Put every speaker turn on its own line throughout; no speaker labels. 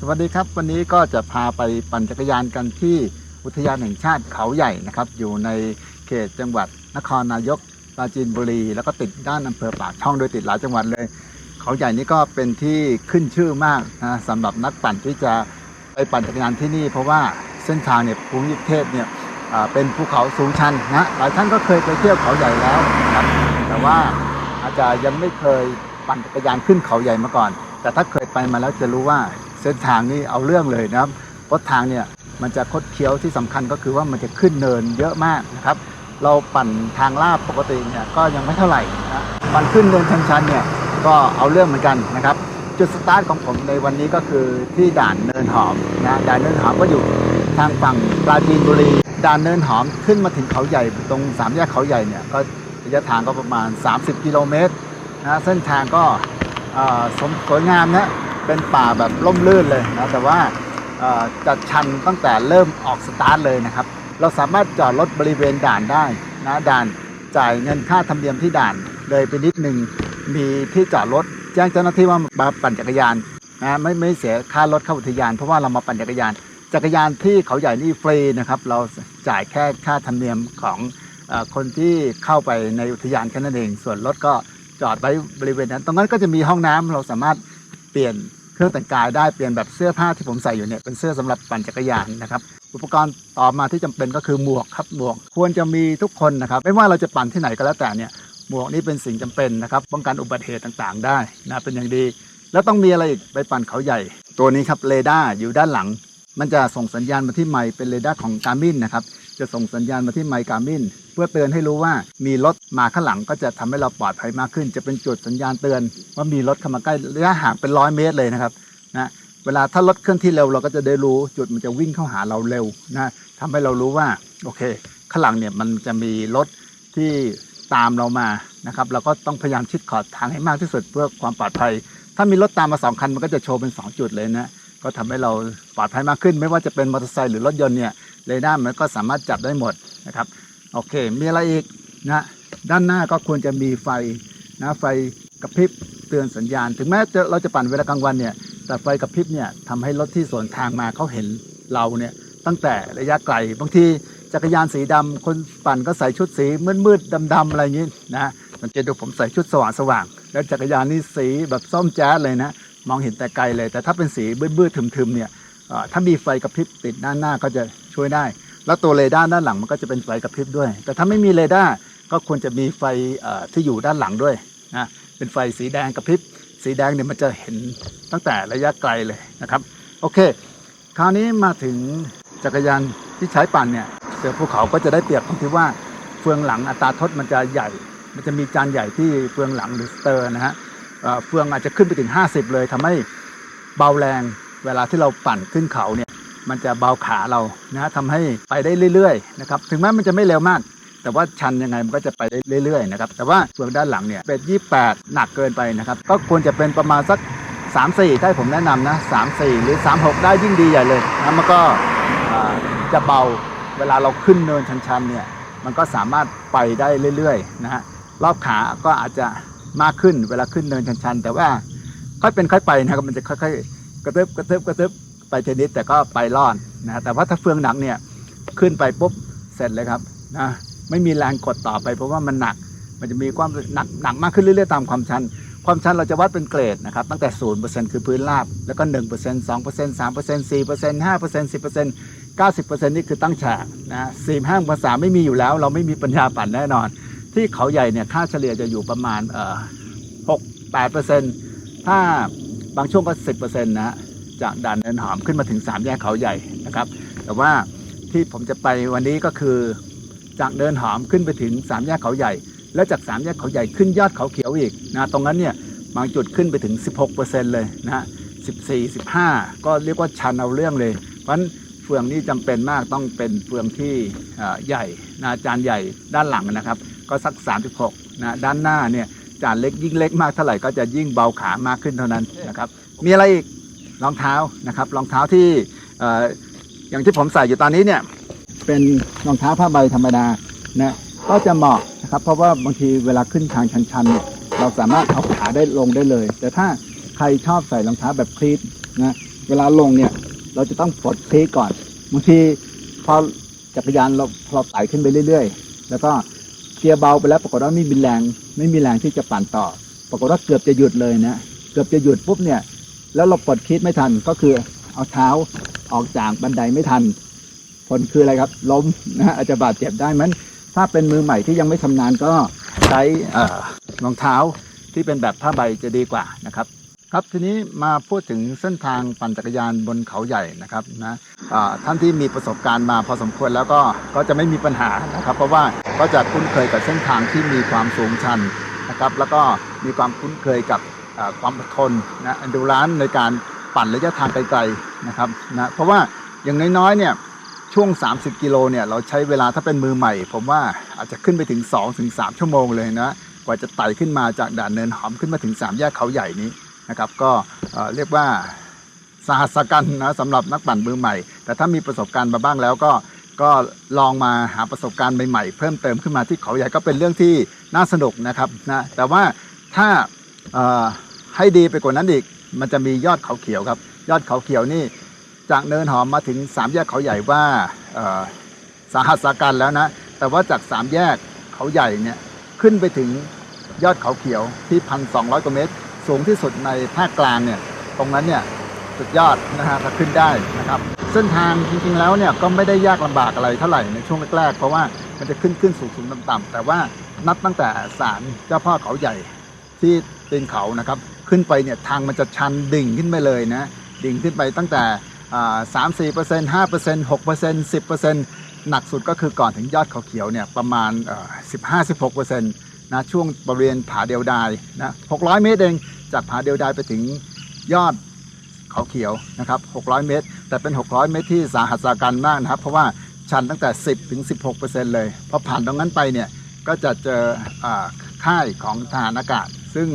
สวัสดีครับวันนี้ก็จะพาไปปั่นจักรยานกันที่อุทยานแห่งชาติเขาใหญ่นะครับ อยู่ในเขตจังหวัดนครนายกปราจีนบุรี แล้วก็ติดด้านอำเภอปากช่องโดยติดหลายจังหวัดเลย เขาใหญ่นี่ก็เป็นที่ขึ้นชื่อมากนะสำหรับนักปั่นที่จะไปปั่นจักรยานที่นี่ เพราะว่าเส้นทางเนี่ยภูมิประเทศเนี่ยเป็นภูเขาสูงชันนะหลายท่านก็เคยไปเที่ยวเขาใหญ่แล้วนะครับแต่ว่าอาจจะยังไม่เคยปั่นจักรยานขึ้นเขาใหญ่มาก่อน แต่ถ้าเคยไปมาแล้วจะรู้ว่า ส้นทางนี่เอาเรื่องเลยนะครับเพราะทางเนี่ยมันจะคดเคี้ยวที่สำคัญก็คือว่ามันจะขึ้นเนินเยอะมากนะครับ เราปั่นทางลาบปกติเนี่ยก็ยังไม่เท่าไหร่นะปั่นขึ้นเนินชันๆเนี่ยก็เอาเรื่องเหมือนกันนะครับ จุดสตาร์ทของผมในวันนี้ก็คือที่ด่านเนินหอมนะด่านเนินหอมก็อยู่ทางฝั่งปราจีนบุรีด่านเนินหอมขึ้นมาถึงเขาใหญ่ตรงสามแยกเขาใหญ่เนี่ยก็ระยะทางก็ประมาณ 30 กิโลเมตรนะเส้นทางก็สมสวยงามนะ เป็นป่าแบบร่มรื่นเลยนะแต่ว่าจัดชันตั้งแต่เริ่มออกสตาร์ทเลยนะครับ เราสามารถจอดรถบริเวณด่านได้นะด่านจ่ายเงินค่าธรรมเนียมที่ด่านเลยไปนิดหนึ่งมีที่จอดรถแจ้งเจ้าหน้าที่ว่ามาปั่นจักรยานนะไม่ไม่เสียค่ารถเข้าอุทยาน เพราะว่าเรามาปั่นจักรยาน จักรยานที่เขาใหญ่นี่ฟรีนะครับ เราจ่ายแค่ค่าธรรมเนียมของอคนที่เข้าไปในอุทยานแค่นั้นเอง ส่วนรถก็จอดไว้บริเวณนั้น ตรงนั้นก็จะมีห้องน้ำเราสามารถ ปลี่ยนเครื่องแต่งกายได้เปลี่ยนแบบเสื้อผ้าที่ผมใส่อยู่เนี่ยเป็นเสื้อสำหรับปั่นจักรยานนะครับอุปกรณ์ต่อมาที่จำเป็นก็คือหมวกครับหมวกควรจะมีทุกคนนะครับ ไม่ว่าเราจะปั่นที่ไหนก็แล้วแต่เนี่ยหมวกนี่เป็นสิ่งจำเป็นนะครับป้องกันอุบัติเหตุต่างๆ ได้นะเป็นอย่างดี แล้วต้องมีอะไรอีกไปปั่นเขาใหญ่ ตัวนี้ครับเรดาร์อยู่ด้านหลัง มันจะส่งสัญญาณมาที่ไมค์เป็นเรดาร์ของการ์มินนะครับ จะส่งสัญญาณมาที่ไมค์การมินเพื่อเตือนให้รู้ว่ามีรถมาข้างหลังก็จะทำให้เราปลอดภัยมากขึ้น จะเป็นจุดสัญญาณเตือน ว่ามีรถเข้ามาใกล้ระยะห่างเป็นร้อยเมตรเลยนะครับนะเวลาถ้ารถเคลื่อนที่เร็วเราก็จะได้รู้จุดมันจะวิ่งเข้าหาเราเร็วนะทำให้เรารู้ว่าโอเค ข้างหลังเนี่ยมันจะมีรถที่ตามเรามานะครับเราก็ต้องพยายามชิดขอบทางให้มากที่สุดเพื่อความปลอดภัย ถ้ามีรถตามมาสองคันมันก็จะโชว์เป็น 2 จุดเลยนะก็ทำให้เราปลอดภัยมากขึ้น ไม่ว่าจะเป็นมอเตอร์ไซค์หรือรถยนต์เนี่ย เรดาร์มันก็สามารถจับได้หมดนะครับโอเค มีอะไรอีกนะด้านหน้าก็ควรจะมีไฟนะไฟกระพริบเตือนสัญญาณ ถึงแม้เราจะปั่นเวลากลางวันเนี่ยแต่ไฟกระพริบเนี่ยทำให้รถที่สวนทางมาเขาเห็นเราเนี่ยตั้งแต่ระยะไกลบางทีจักรยานสีดำคนปั่นก็ใส่ชุดสีมืดๆดำๆอะไรอย่างนี้นะสังเกตดูผมใส่ชุดสว่างๆแล้วจักรยานนี่สีแบบส้มแจ๊ดเลยนะมองเห็นแต่ไกลเลย แต่ถ้าเป็นสีบืดๆทึมๆเนี่ยถ้ามีไฟกระพริบติดด้านหน้าก็จะ ช่วยได้ แล้วตัวเรดาร์ด้านหลังมันก็จะเป็นไฟกระพริบด้วย แต่ถ้าไม่มีเรดาร์ก็ควรจะมีไฟที่อยู่ด้านหลังด้วยนะเป็นไฟสีแดงกระพริบ สีแดงเนี่ยมันจะเห็นตั้งแต่ระยะไกลเลยนะครับโอเค คราวนี้มาถึงจักรยานที่ใช้ปั่นเนี่ยเสือภูเขาก็จะได้เปรียบตรงที่ว่าเฟืองหลังอัตราทดมันจะใหญ่ มันจะมีจานใหญ่ที่เฟืองหลังหรือสเตอร์นะฮะเฟืองอาจจะขึ้นไปถึง 50 เลยทำให้เบาแรงเวลาที่เราปั่นขึ้นเขาเนี่ย มันจะเบาขาเรานะทำให้ไปได้เรื่อยๆนะครับถึงแม้มันจะไม่เร็วมาก แต่ว่าชันยังไงมันก็จะไปได้เรื่อยๆนะครับแต่ว่าเฟืองด้านหลังเนี่ยเป็น28หนักเกินไปนะครับก็ควรจะเป็นประมาณสัก 3-4ได้ผมแนะนำนะ3-4 หรือ 3-6 ได้ยิ่งดีใหญ่เลยนะมันก็จะเบาเวลาเราขึ้นเนินชันๆเนี่ยมันก็สามารถไปได้เรื่อยๆนะฮะรอบขาก็อาจจะมากขึ้นเวลาขึ้นเนินชันๆแต่ว่าค่อยเป็นค่อยไปนะครับมันจะค่อยๆกระเทิบกระเทิบกระเทิบ ไปทีนิดแต่ก็ไปรอดนะแต่ว่าถ้าเฟืองหนักเนี่ยขึ้นไปปุ๊บเสร็จเลยครับนะไม่มีแรงกดต่อไปเพราะว่ามันหนักมันจะมีความหนักหนักมากขึ้นเรื่อยๆตามความชัน ความชันเราจะวัดเป็นเกรดนะครับตั้งแต่ศูนย์เปอร์เซ็นต์คือพื้นราบ แล้วก็หนึ่งเปอร์เซ็นต์สองเปอร์เซ็นต์สามเปอร์เซ็นต์สี่เปอร์เซ็นต์ห้าเปอร์เซ็นต์สิบเปอร์เซ็นต์เก้าสิบเปอร์เซ็นต์นี่คือตั้งฉากนะสี่ห้าภาษาไม่มีอยู่แล้ว เราไม่มีปัญญาปั่นแน่นอน ที่เขาใหญ่เนี่ยค่าเฉลี่ยจะอยู่ประมาณเอ่อ6 8เปอร์เซ็นต์ถ้าบางช่วงก็10เปอร์เซ็นต์นะ จากด่านเนินหอมขึ้นมาถึง 3 แยกเขาใหญ่นะครับ แต่ว่าที่ผมจะไปวันนี้ก็คือจากเนินหอมขึ้นไปถึง 3 แยกเขาใหญ่ แล้วจาก 3 แยกเขาใหญ่ขึ้นยอดเขาเขียวอีกนะตรงนั้นเนี่ยบางจุดขึ้นไปถึง 16เปอร์เซ็นต์เลยนะฮะ14 15 ก็เรียกว่าชันเอาเรื่องเลย เพราะฉะนั้นเฟืองนี้จำเป็นมากต้องเป็นเฟืองที่ใหญ่นะจานใหญ่ด้านหลังนะครับ ก็สัก 36นะด้านหน้าเนี่ยจานเล็กยิ่งเล็กมากเท่าไหร่ก็จะยิ่งเบาขามากขึ้นเท่านั้นนะครับ มีอะไรอีก รองเท้านะครับรองเท้าที่ออย่างที่ผมใส่อยู่ตอนนี้เนี่ยเป็นรองเท้าผ้าใบธรรมดานะก็จะเหมาะนะครับเพราะว่าบางทีเวลาขึ้นทางชันๆเนี่ยเราสามารถเอาขาได้ลงได้เลย แต่ถ้าใครชอบใส่รองเท้าแบบคลีทนะเวลาลงเนี่ยเราจะต้องปลดคลีก่อนบางทีพอจักรยานเราเราไต่ขึ้นไปเรื่อยๆ แล้วก็เกียร์เบาไปแล้วปรากฏว่าไม่มีแรง ไม่มีแรงที่จะปั่นต่อ ปรากฏว่าเกือบจะหยุดเลยนะเกือบจะหยุดปุ๊บเนี่ย แล้วเราปลดคลีไม่ทันก็คือเอาเท้าออกจากบันไดไม่ทัน ผลคืออะไรครับ ล้มนะฮะอาจจะบาดเจ็บได้มัน ถ้าเป็นมือใหม่ที่ยังไม่ชำนาญก็ใช้รองเท้าที่เป็นแบบผ้าใบจะดีกว่านะครับครับทีนี้มาพูดถึงเส้นทางปั่นจักรยานบนเขาใหญ่นะครับนะท่านที่มีประสบการณ์มาพอสมควรแล้วก็ก็จะไม่มีปัญหานะครับ เพราะว่าก็จะคุ้นเคยกับเส้นทางที่มีความสูงชันนะครับ แล้วก็มีความคุ้นเคยกับ ความอดทนนะอนดูร้านในการปั่นระยะทางไกลๆนะครับนะเพราะว่าอย่างน้อยๆเนี่ยช่วง 30 กิโลเนี่ยเราใช้เวลาถ้าเป็นมือใหม่ ผมว่าอาจจะขึ้นไปถึง 2-3 ชั่วโมงเลยนะกว่าจะไต่ขึ้นมาจากด่านเนินหอมขึ้นมาถึง 3 แยกเขาใหญ่นี้นะครับก็เรียกว่าสหัสกันนะสำหรับนักปั่นมือใหม่ แต่ถ้ามีประสบการณ์มาบ้างแล้วก็ก็ลองมาหาประสบการณ์ใหม่ๆ เพิ่มเติมขึ้นมาที่เขาใหญ่ก็เป็นเรื่องที่น่าสนุกนะครับนะแต่ว่าถ้า ให้ดีไปกว่านั้นอีก มันจะมียอดเขาเขียวครับ ยอดเขาเขียวนี่ จากเนินหอมมาถึงสามแยกเขาใหญ่ว่าสาหัสสากันแล้วนะ แต่ว่าจากสามแยกเขาใหญ่เนี่ยขึ้นไปถึงยอดเขาเขียวที่พันสองร้อยกว่าเมตร สูงที่สุดในภาคกลางเนี่ย ตรงนั้นเนี่ยสุดยอดนะฮะถ้าขึ้นได้นะครับ เส้นทางจริงๆแล้วเนี่ยก็ไม่ได้ยากลำบากอะไรเท่าไหร่ในช่วงแรกๆเพราะว่ามันจะขึ้นขึ้นสูงสูงต่ำต่ำๆแต่ว่านับตั้งแต่ศาลเจ้าพ่อเขาใหญ่ที่ตีนเขานะครับ ขึ้นไปเนี่ยทางมันจะชันดิ่งขึ้นไปเลยนะดิ่งขึ้นไปตั้งแต่สามสี่เปอร์เซ็นต์ห้าเปอร์เซ็นต์หกเปอร์เซ็นต์สิบเปอร์เซ็นต์หนักสุดก็คือก่อนถึงยอดเขาเขียวเนี่ยประมาณสิบห้าสิบหกเปอร์เซ็นต์นะช่วงบริเวณผาเดียวดายนะหกร้อยเมตรเองจากผาเดียวดายไปถึงยอดเขาเขียวนะครับหกร้อยเมตร แต่เป็น600เมตรที่สาหัสสากันมากนะครับ เพราะว่าชันตั้งแต่10ถึง16เปอร์เซ็นต์เลยพอผ่านตรงนั้นไปเนี่ยก็จะเจออค่ายของทหารอากาศ ซึ่ง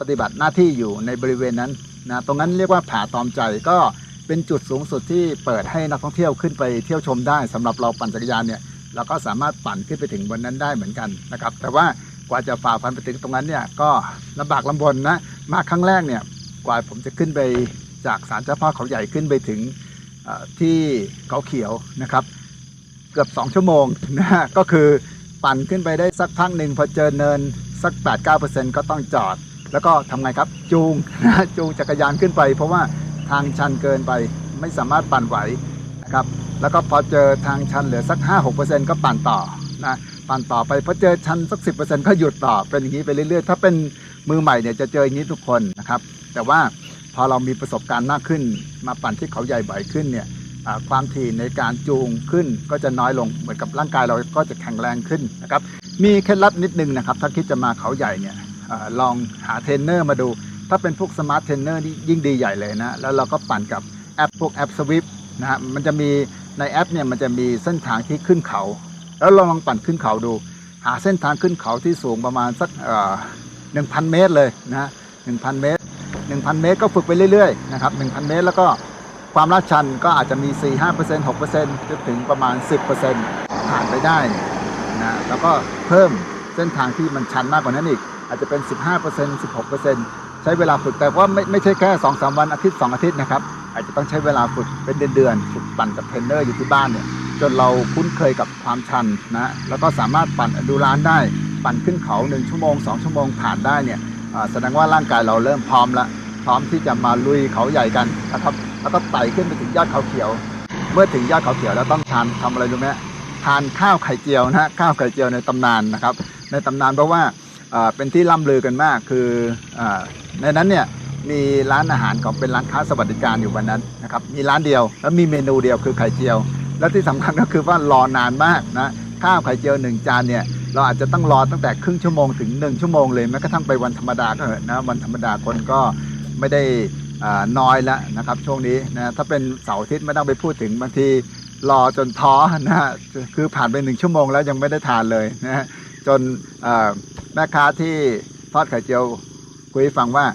ปฏิบัติหน้าที่อยู่ในบริเวณนั้นนะตรงนั้นเรียกว่าผาตอมใจก็เป็นจุดสูงสุดที่เปิดให้นักท่องเที่ยวขึ้นไปเที่ยวชมได้สำหรับเราปั่นจักรยานเนี่ยเราก็สามารถปั่นขึ้นไปถึงบนนั้นได้เหมือนกันนะครับ แต่ว่ากว่าจะฝ่าฟันไปถึงตรงนั้นเนี่ยก็ลำบากลำบนนะมากครั้งแรกเนี่ยกว่าผมจะขึ้นไปจากศาลเจ้าพ่อเขาใหญ่ขึ้นไปถึงที่เขาเขียวนะครับ เกือบ 2 ชั่วโมงนะฮะก็คือปั่นขึ้นไปได้สักพักหนึ่งพอเจอเนินสัก 8-9%ก็ต้องจอด แล้วก็ทำไงครับจูงจูงจักรยานขึ้นไป เพราะว่าทางชันเกินไปไม่สามารถปั่นไหวนะครับแล้วก็พอเจอทางชันเหลือสัก 5-6%ก็ปั่นต่อนะปั่นต่อไปพอเจอชันสัก 10%ก็หยุดต่อเป็นอย่างนี้ไปเรื่อยๆ ถ้าเป็นมือใหม่เนี่ยจะเจออย่างนี้ทุกคนนะครับ แต่ว่าพอเรามีประสบการณ์มากขึ้น มาปั่นที่เขาใหญ่บ่อยขึ้นเนี่ยความถี่ในการจูงขึ้นก็จะน้อยลงเหมือนกับร่างกายเราก็จะแข็งแรงขึ้นนะครับมีเคล็ดลับนิดนึงนะครับ ถ้าคิดจะมาเขาใหญ่เนี่ย ลองหาเทรนเนอร์มาดู ถ้าเป็นพวกสมาร์ทเทรนเนอร์นี่ยิ่งดีใหญ่เลยนะ แล้วเราก็ปั่นกับแอปพวกแอปสวิฟนะฮะมันจะมีในแอปเนี่ยมันจะมีเส้นทางที่ขึ้นเขา แล้วเราลองปั่นขึ้นเขาดู หาเส้นทางขึ้นเขาที่สูงประมาณสักหนึ่งพันเมตรเลยนะฮะหนึ่งพันเมตรหนึ่งพันเมตรก็ฝึกไปเรื่อยๆนะครับหนึ่งพันเมตรแล้วก็ความลาดชันก็อาจจะมี 4 5 6จนถึงประมาณ 10%ผ่านไปได้นะแล้วก็เพิ่มเส้นทางที่มันชันมากกว่านั้นอีก อาจจะเป็น 15% 16%ใช้เวลาฝึกแต่ว่าไม่ไม่ใช่แค่ 2-3 วันอาทิตย์ 2 อาทิตย์นะครับ อาจจะต้องใช้เวลาฝึกเป็นเดือนๆฝึกปั่นกับเทรนเนอร์อยู่ที่บ้านเนี่ยจนเราคุ้นเคยกับความชันนะแล้วก็สามารถปั่นดูร้านได้ปั่นขึ้นเขา 1 ชั่วโมง 2 ชั่วโมงผ่านได้เนี่ยแสดงว่าร่างกายเราเริ่มพร้อมแล้วพร้อมที่จะมาลุยเขาใหญ่กันนะครับแล้วก็ไต่ขึ้นไปถึงยอดเขาเขียว เมื่อถึงยอดเขาเขียวแล้วต้องทานทำอะไรรู้ไหมทานข้าวไข่เจียวนะฮะข้าวไข่เจียวในตำนานนะครับในตำนานเพราะว่า เป็นที่ล่ำลือกันมากคืออในนั้นเนี่ยมีร้านอาหารของเป็นร้านค้าสวัสดิการอยู่วันนั้นนะครับมีร้านเดียวแล้วมีเมนูเดียวคือไข่เจียว แล้วที่สำคัญก็คือว่ารอนานมากนะข้าวไข่เจียวหนึ่งจานเนี่ยเราอาจจะต้องรอตั้งแต่ครึ่งชั่วโมงถึง 1 ชั่วโมงเลยแม้กระทั่งไปวันธรรมดาก็เถอะนะวันธรรมดาคนก็ไม่ได้น้อยแล้วนะครับช่วงนี้นะถ้าเป็นเสาร์อาทิตย์ไม่ต้องไปพูดถึงบางทีรอจนท้อนะคือผ่านไปหนึ่งชั่วโมงแล้วยังไม่ได้ทานเลยนะจนอ แม่ค้าที่ทอดไข่เจียวคุยฟังว่า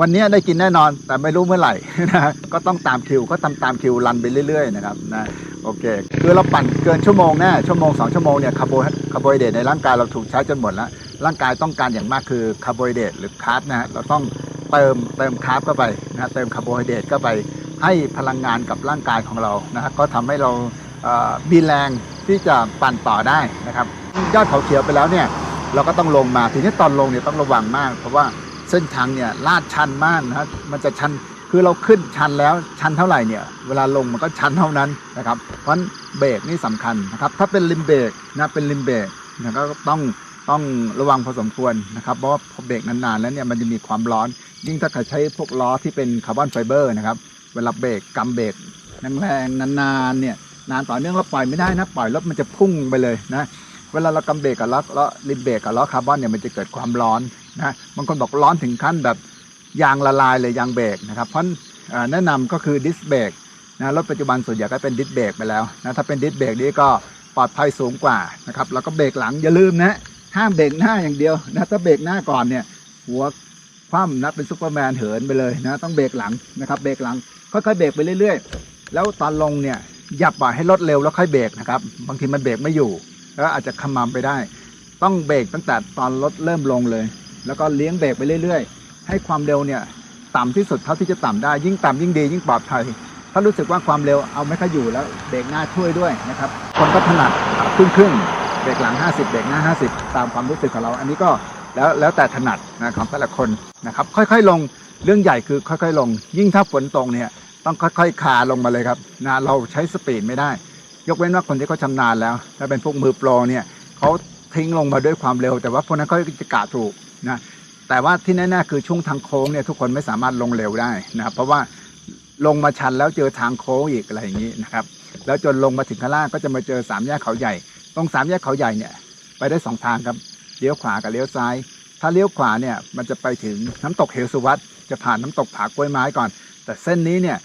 วันนี้ได้กินแน่นอนแต่ไม่รู้เมื่อไหร่นะก็ต้องตามคิวก็ตาตามคิวรันไปเรื่อย ๆ นะครับนะโอเค คือเราปั่นเกินชั่วโมงแน่ชั่วโมงสองชั่วโมงเนี่ยคาร์โบคาร์โบไฮเดรตในร่างกายเราถูกใช้จนหมดแล้ว ร่างกายต้องการอย่างมากคือคาร์โบไฮเดรตหรือคาร์บนะฮะเราต้องเติมเติมคาร์บเข้าไปนะเติมคาร์โบไฮเดรตเข้าไปให้พลังงานกับร่างกายของเรานะครับก็ทำให้เรา มีแรงที่จะปั่นต่อได้นะครับยอดเขาเขียวไปแล้วเนี่ยเราก็ต้องลงมาทีนี้ตอนลงเนี่ยต้องระวังมาก เพราะว่าเส้นทางเนี่ยลาดชันมากนะครับมันจะชันคือเราขึ้นชันแล้วชันเท่าไหร่เนี่ยเวลาลงมันก็ชันเท่านั้นนะครับเพราะนั้นเบรกนี่สำคัญนะครับถ้าเป็นริมเบรกนะเป็นริมเบรกนะก็ต้องต้องระวังพอสมควรนะครับเพราะว่าพอเบรกนานๆแล้วเนี่ยมันจะมีความร้อน ยิ่งถ้าใช้พวกล้อที่เป็นคาร์บอนไฟเบอร์นะครับเวลาเบรกกำเบรกแรงๆนานๆเนี่ย นานต่อเนื่องเราปล่อยไม่ได้นะ ปล่อยรถมันจะพุ่งไปเลยนะเวลาเรากำเบรกกับล้อล้อริมเบรกกับล้อคาร์บอนเนี่ยมันจะเกิดความร้อนนะบางคนบอกร้อนถึงขั้นแบบยางละลายเลยยางเบรกนะครับเพราะแนะนำก็คือดิสเบรกนะรถปัจจุบันส่วนใหญ่ก็เป็นดิสเบรกไปแล้วนะถ้าเป็นดิสเบรกนี่ก็ปลอดภัยสูงกว่านะครับแล้วก็เบรกหลังอย่าลืมนะห้ามเบรกหน้าอย่างเดียวนะถ้าเบรกหน้าก่อนเนี่ยหัวคว่ำนะเป็นซูเปอร์แมนเหินไปเลยนะต้องเบรกหลังนะครับเบรกหลังค่อยๆเบรกไปเรื่อย ๆ แล้วตอนลงเนี่ย อย่าปล่อยให้รถเร็วแล้วค่อยเบรกนะครับ บางทีมันเบรกไม่อยู่ แล้วอาจจะขมำไปได้ ต้องเบรกตั้งแต่ตอนรถเริ่มลงเลย แล้วก็เลี้ยงเบรกไปเรื่อยๆ ให้ความเร็วเนี่ยต่ำที่สุดเท่าที่จะต่ำได้ ยิ่งต่ำยิ่งดี ยิ่งปลอดภัย ถ้ารู้สึกว่าความเร็วเอาไม่ค่อยอยู่แล้วเบรกหน้าช่วยด้วยนะครับ คนก็ถนัดครึ่งครึ่งเบรกหลัง 50 เบรกหน้า 50 ตามความรู้สึกของเรา อันนี้ก็แล้วแล้วแต่ถนัดนะของแต่ละคนนะครับ ค่อยๆลง เรื่องใหญ่คือค่อย ๆ ลง ยิ่งถ้าฝนตกเนี่ย ต้องค่อยๆคาลงมาเลยครับนะเราใช้สปีดไม่ได้ ยกเว้นว่าคนที่เขาชำนาญแล้วถ้าเป็นพวกมือโปรเนี่ยเขาทิ้งลงมาด้วยความเร็ว แต่ว่าพวกนั้นเขาจะกะถูกนะแต่ว่าที่แน่ๆคือช่วงทางโค้งเนี่ยทุกคนไม่สามารถลงเร็วได้นะครับเพราะว่าลงมาชันแล้วเจอทางโค้งอีกอะไรอย่างนี้นะครับ แล้วจนลงมาถึงข้างล่างก็จะมาเจอสามแยกเขาใหญ่ ตรงสามแยกเขาใหญ่เนี่ยไปได้สองทางครับเลี้ยวขวากับเลี้ยวซ้าย ถ้าเลี้ยวขวาเนี่ยมันจะไปถึงน้ำตกเหวสุวัต จะผ่านน้ำตกผากล้วยไม้ก่อน แต่เส้นนี้เนี่ย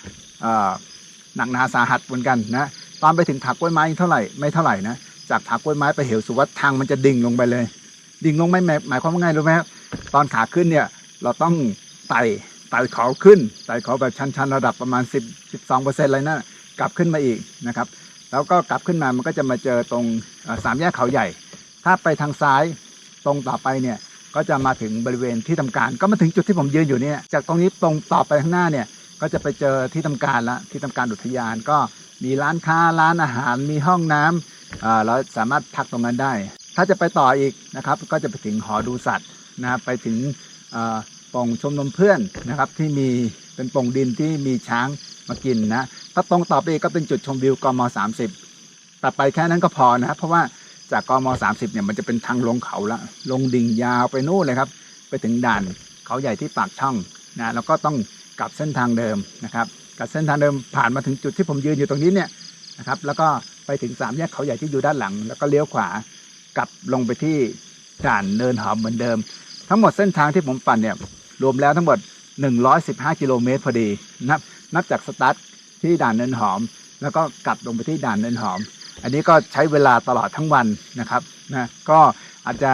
หนักหนาสาหัสเหมือนกันนะตอนไปถึงผากล้วยไม้เท่าไหร่ไม่เท่าไหร่นะจากผากล้วยไม้ไปเหวสุวัตทางมันจะดิ่งลงไปเลย ดิ่งลงไม่หมายความว่าไงรู้ไหมตอนขาขึ้นเนี่ยเราต้องไต่ไต่เขาขึ้นไต่เขาแบบชันๆระดับประมาณ 10 12เปอร์เซ็นต์อะไรนั่นกลับขึ้นมาอีกนะครับ แล้วก็กลับขึ้นมามันก็จะมาเจอตรงสามแยกเขาใหญ่ ถ้าไปทางซ้ายตรงต่อไปเนี่ย ก็จะมาถึงบริเวณที่ทำการ ก็มาถึงจุดที่ผมยืนอยู่เนี่ยจากตรงนี้ตรงต่อไปข้างหน้าเนี่ยก็จะไปเจอที่ทำการละที่ทำการอุทยานก็มีร้านค้าร้านอาหารมีห้องน้ำอ่าเราสามารถพักตรงนั้นได้ ถ้าจะไปต่ออีกนะครับ ก็จะไปถึงหอดูสัตว์นะครับไปถึงเอ่อปล่องชมรมเพื่อนนะครับ ที่มีเป็นปล่องดินที่มีช้างมากินนะถ้าตรงต่อไปก็เป็นจุดชมวิวกม30แต่ไปแค่นั้นก็พอนะครับเพราะว่า จากกม30เนี่ยมันจะเป็นทางลงเขาละลงดิ่งยาวไปนู่นเลยครับ ไปถึงด่านเขาใหญ่ที่ปากช่องนะแล้วก็ต้องกลับเส้นทางเดิมนะครับกลับเส้นทางเดิมผ่านมาถึงจุดที่ผมยืนอยู่ตรงนี้เนี่ยนะครับ แล้วก็ไปถึงสามแยกเขาใหญ่ที่อยู่ด้านหลัง แล้วก็เลี้ยวขวากลับลงไปที่ด่านเนินหอมเหมือนเดิม ทั้งหมดเส้นทางที่ผมปั่นเนี่ยรวมแล้วทั้งหมด 115 กิโลเมตรพอดีนับนับจากสตาร์ทที่ด่านเนินหอม แล้วก็กลับลงไปที่ด่านเนินหอม อันนี้ก็ใช้เวลาตลอดทั้งวันนะครับนะก็อาจจะ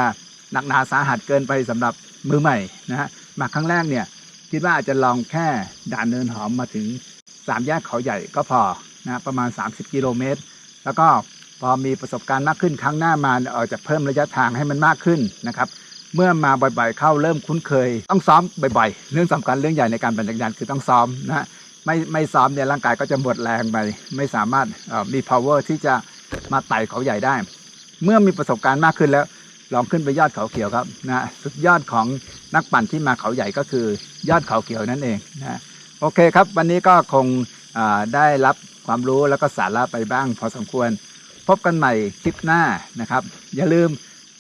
หนักหนาสาหัสเกินไปสำหรับมือใหม่นะฮะมาครั้งแรกเนี่ยคิดว่าอาจจะลองแค่ด่านเนินหอมมาถึงสามแยกเขาใหญ่ก็พอนะประมาณ 30 กิโลเมตร แล้วก็พอมีประสบการณ์มากขึ้นครั้งหน้ามาเออจะเพิ่มระยะทางให้มันมากขึ้นนะครับเมื่อมาบ่อยๆ เข้าเริ่มคุ้นเคย ต้องซ้อมบ่อยๆ เรื่องสำคัญเรื่องใหญ่ในการปั่นจักรยานคือต้องซ้อมนะไม่ไม่ซ้อมเนี่ยร่างกายก็จะหมดแรงไปไม่สามารถมี power ที่จะ มาไต่เขาใหญ่ได้ เมื่อมีประสบการณ์มากขึ้นแล้ว ลองขึ้นไปยอดเขาเขียวครับนะสุดยอดของนักปั่นที่มาเขาใหญ่ก็คือยอดเขาเขียวนั่นเองนะโอเคครับ วันนี้ก็คงได้รับความรู้แล้วก็สาระไปบ้าง พอสมควร พบกันใหม่คลิปหน้านะครับ อย่าลืม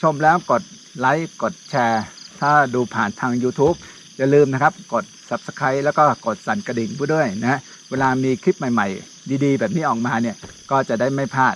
ชมแล้วกดไลค์กดแชร์ ถ้าดูผ่านทาง YouTube อย่าลืมนะครับ กด Subscribe แล้วก็กดสั่นกระดิ่งด้วยนะ เวลามีคลิปใหม่ ๆ ดีๆ แบบนี้ออกมาเนี่ย ก็จะได้ไม่พลาด